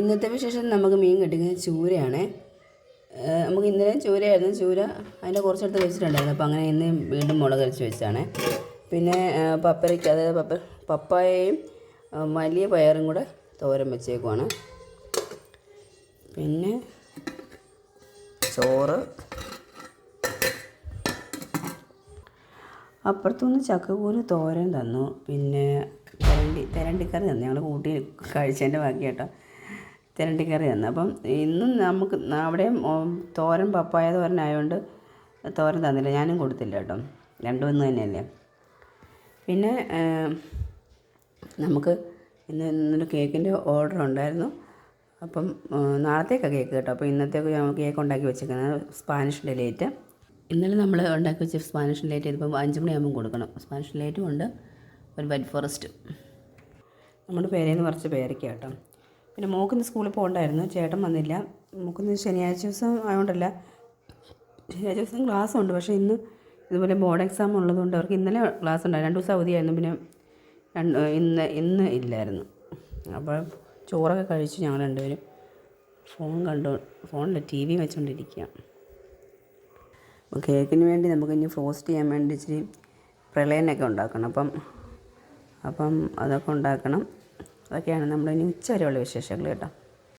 ഇന്നത്തെ വിശേഷം നമുക്ക് മീൻ കിട്ടിക്കുന്നത് ചൂരയാണ്. നമുക്ക് ഇന്നലെയും ചൂരയായിരുന്നു. ചൂര അതിന്റെ കുറച്ചെടുത്ത് വെച്ചിട്ടുണ്ടായിരുന്നു. അപ്പോൾ അങ്ങനെ ഇന്ന് വീണ്ടും മുളക് അരച്ച് വെച്ചാണ് പിന്നെ പപ്പരയ്ക്ക് അതായത് പപ്പ പപ്പായയും വലിയ പയറും കൂടെ തോരൻ വെച്ചേക്കുവാണ്. പിന്നെ ചോറ്. അപ്പുറത്തുനിന്ന് ചക്കക്കൂര് തോരൻ തന്നു. പിന്നെ തെരണ്ടി തെരണ്ടിക്കറി തന്നു. ഞങ്ങൾ കൂട്ടി കഴിച്ചതിന്റെ ബാക്കി കേട്ടോ. തെരണ്ടിക്കറി തന്നെ അപ്പം ഇന്നും നമുക്ക് അവിടെയും തോരൻ പപ്പായ തോരൻ ആയതുകൊണ്ട് തോരൻ തന്നില്ല. ഞാനും കൊടുത്തില്ല കേട്ടോ. രണ്ടും ഇന്ന് തന്നെയല്ലേ. പിന്നെ നമുക്ക് ഇന്ന് ഇന്നൊരു കേക്കിന്റെ ഓർഡർ ഉണ്ടായിരുന്നു. അപ്പം നാളത്തേക്കാണ് കേക്ക് കേട്ടോ. അപ്പോൾ ഇന്നത്തേക്ക് ഞങ്ങൾ കേക്ക് ഉണ്ടാക്കി വെച്ചേക്കുന്നത് സ്പാനിഷ് ഡിലേറ്റ്. ഇന്നലെ നമ്മൾ ഉണ്ടാക്കി വെച്ച സ്പാനിഷ് ഡിലേറ്റ് ഇതിപ്പം അഞ്ച് മണിയാകുമ്പോൾ കൊടുക്കണം. സ്പാനിഷ് ഡിലേറ്റും ഉണ്ട്. ഒരു വൈറ്റ് ഫോറസ്റ്റും. നമ്മുടെ പേരേന്ന് കുറച്ച് പേരയ്ക്ക കേട്ടോ. പിന്നെ മോക്കിന്ന് സ്കൂളിൽ പോകണ്ടായിരുന്നു. ചേട്ടൻ വന്നില്ല. മോക്കിന്ന് ശനിയാഴ്ച ദിവസം ആയതുകൊണ്ടല്ല ശനിയാഴ്ച ദിവസം ക്ലാസ് ഉണ്ട് പക്ഷേ ഇന്ന് ഇതുപോലെ ബോർഡ് എക്സാം ഉള്ളതുകൊണ്ട് അവർക്ക് ഇന്നലെ ക്ലാസ് ഉണ്ടായി. രണ്ട് ദിവസം അവധിയായിരുന്നു. പിന്നെ രണ്ട് ഇന്ന് ഇന്ന് ഇല്ലായിരുന്നു. അപ്പോൾ ചോറൊക്കെ കഴിച്ച് ഞങ്ങൾ രണ്ടുപേരും. ഫോൺ കണ്ടു ഫോണിൽ ടി വി വെച്ചുകൊണ്ടിരിക്കുക അപ്പോൾ കേക്കിന് വേണ്ടി നമുക്ക് ഇനി ഫ്രോസ്റ്റ് ചെയ്യാൻ വേണ്ടി ഇച്ചിരി പ്രളയനൊക്കെ ഉണ്ടാക്കണം. അപ്പം അപ്പം അതൊക്കെ ഉണ്ടാക്കണം. അതൊക്കെയാണ് നമ്മൾ ഇനി ഉച്ച വരെയുള്ള വിശേഷങ്ങൾ കേട്ടോ.